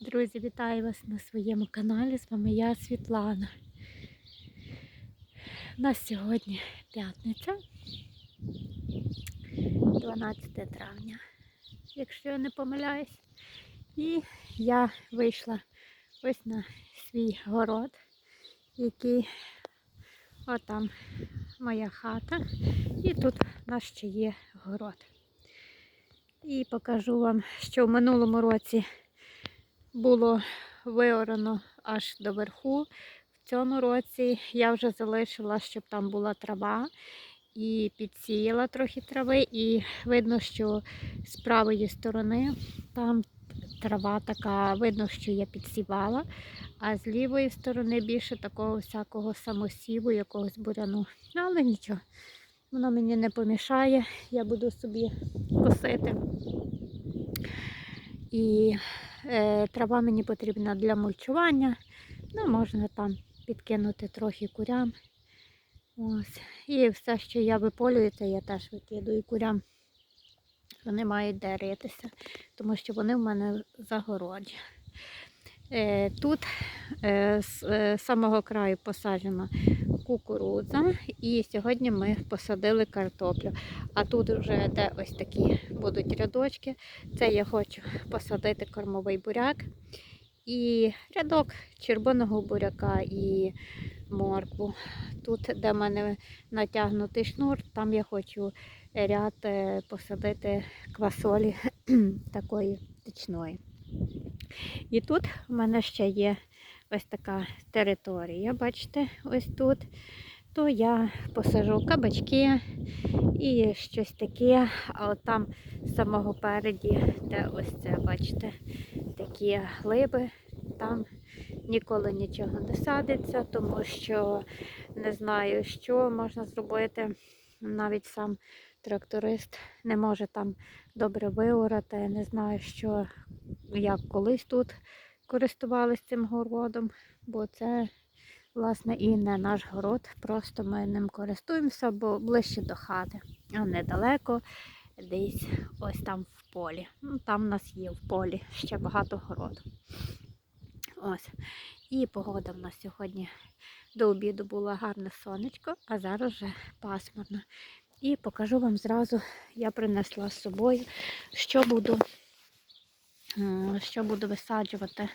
Друзі, вітаю вас на своєму каналі. З вами я, Світлана. У нас сьогодні п'ятниця, 12 травня, якщо я не помиляюсь. І я вийшла ось на свій город, який отам моя хата. І тут у нас ще є город. І покажу вам, що в минулому році було виорано аж до верху. В цьому році я вже залишила, щоб там була трава, і підсіяла трохи трави, і видно, що з правої сторони там трава така, видно, що я підсівала, а з лівої сторони більше такого всякого самосіву, якогось буряну. Але нічого, воно мені не помішає, я буду собі косити. І Трава мені потрібна для мульчування. Ну, можна там підкинути трохи курям. Ось. І все, що я виполюю, це я теж викидую курям. Вони мають де ритися, тому що вони в мене загороді. Е, Тут е, з самого краю посаджена кукурудза, і сьогодні ми посадили картоплю. А тут вже де ось такі будуть рядочки. Це я хочу посадити кормовий буряк. І рядок червоного буряка і моркву. Тут, де в мене натягнутий шнур, там я хочу ряд е, посадити квасолі такої тичної. І тут в мене ще є ось така територія, бачите, ось тут. То я посажу кабачки і щось таке. А от там з самого переді, де ось це, бачите, такі глиби, там ніколи нічого не садиться, тому що не знаю, що можна зробити. Навіть сам тракторист не може там добре виорати. Не знаю, що як колись тут користувалися цим городом, бо це, власне, і не наш город. Просто ми ним користуємося, бо ближче до хати, а недалеко, десь ось там в полі. Ну, Там у нас є в полі ще багато городу. Ось. І погода в нас сьогодні до обіду була гарне сонечко, а зараз вже пасмурно. І покажу вам зразу, я принесла з собою, що буду що буду висаджувати.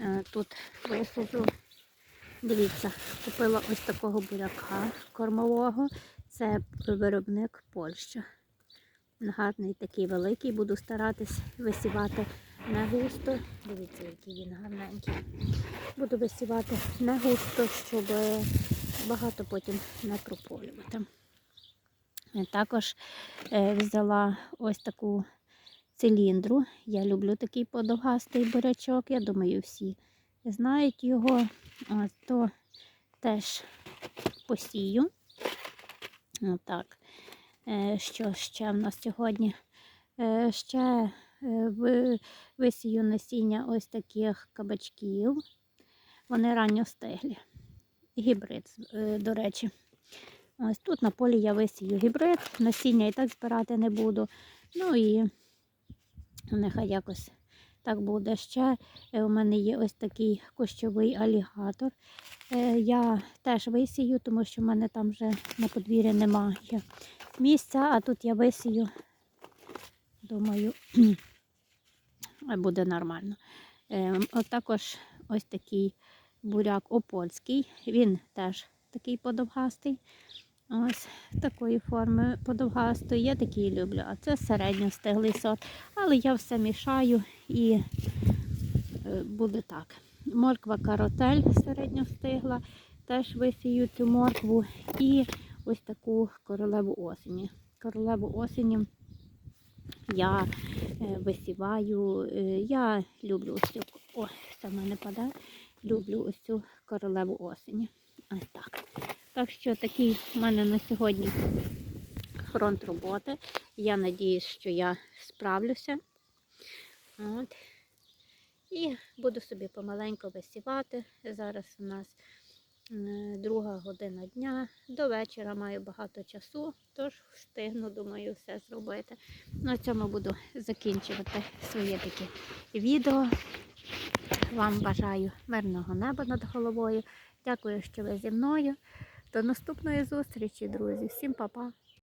Е, тут висаджу. Дивіться, купила ось такого буряка кормового. Це виробник Польща. Гарний такий великий, буду старатись висівати не густо. Дивіться, який він гарненький. Буду висівати не густо, щоб багато потім не прополювати. Також е, взяла ось таку циліндру. Я люблю такий подовгастий бурячок. Я думаю, всі знають його. То теж посію. Отак. Е, що ще в нас сьогодні? Е, ще е, висію насіння ось таких кабачків. Вони ранньо стиглі. Гібрид, до речі. Ось тут на полі я висію гібрид, насіння і так збирати не буду. Ну і Нехай якось так буде. Ще е, у мене є ось такий кущовий алігатор. Е, я теж висію, тому що в мене там вже на подвір'ї немає місця, а тут я висію, думаю, буде нормально. Е, от також ось такий буряк опольський, він теж такий подовгастий. Ось такої форми подовгастої. Я такі люблю, а це середньостиглий сорт. Але я все мішаю і е, буде так. Морква каротель середньостигла, теж висію цю моркву і ось таку королеву осені. Королеву осені я е, висіваю, е, я люблю ось цю, о, все в мене падає, люблю ось цю королеву осені. Ось так. Так що такий в мене на сьогодні фронт роботи. Я сподіваюся, що я справлюся. От. І буду собі помаленько висівати. Зараз у нас друга година дня. До вечора маю багато часу, тож встигну, думаю, все зробити. На цьому буду закінчувати своє таке відео. вам бажаю мирного неба над головою. Дякую, що ви зі мною. До наступної зустрічі, друзі. Всім па-па.